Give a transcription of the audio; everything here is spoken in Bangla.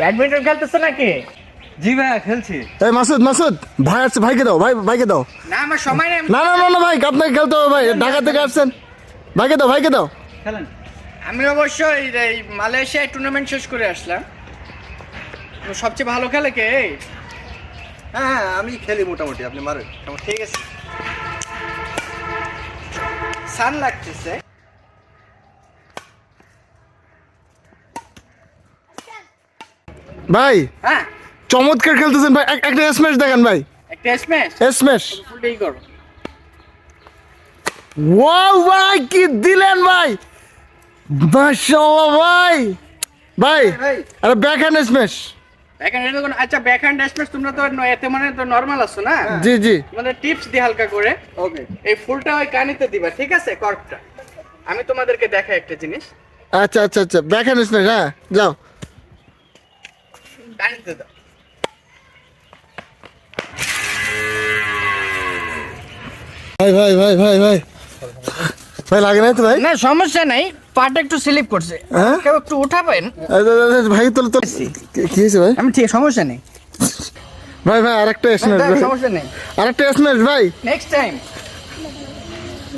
ব্যাডমিন্টন খেলতেছো নাকি? জি ভাই খেলছি। এই মাসুদ মাসুদ ভাই আসছে ভাইকে দাও ভাই ভাইকে দাও। না আমার সময় নেই না না না না ভাই আপনাকে খেলতে হবে ভাই ঢাকা থেকে আসছেন। ভাইকে দাও ভাইকে দাও। খেলেন। আমি অবশ্যই এই মালয়েশিয়ায় টুর্নামেন্ট শেষ করে আসলাম। তো সবচেয়ে ভালো খেলে কে? হ্যাঁ হ্যাঁ আমি খেলি মোটামুটি আপনি মারেন। ঠিক আছে। সান লাগতেছে। ভাই হ্যাঁ। চমৎকার খেলতেছেন ভাই। একটা স্ম্যাশ দেখেন ভাই। একটা স্ম্যাশ স্ম্যাশ ফুলটাই করো। ওয়াও ভাই কি দিলেন ভাই। মাশাআল্লাহ ভাই। ভাই আরে ব্যাক হ্যান্ড স্ম্যাশ ব্যাকহ্যান্ড কোন আচ্ছা ব্যাকহ্যান্ড স্ম্যাশ তোমরা তো এতে মানে তো নরমাল আছো না? জি জি। তোমাদের টিপস দি হালকা করে। ওকে এই ফুলটা ওই কানিতে দিবা ঠিক আছে? কর্কটা। আমি তোমাদেরকে দেখাই একটা জিনিস। আচ্ছা আচ্ছা আচ্ছা। ব্যাক হ্যান্ড স্ম্যাশ হ্যাঁ যাও। কানিতে দাও। ভাই ভাই ভাই ভাই ভাই। ভাই লাগে নাই তো ভাই? না সমস্যা নাই পাটা একটু স্লিপ করছে। হ্যাঁ? কেউ একটু উঠাবেন? ভাই তোর তোর কি- হয়েছে ভাই? আমি ঠিক সমস্যা নেই। ভাই ভাই আরেকটা সমস্যা নেই। আরেকটা স্ম্যাশ ভাই। Next time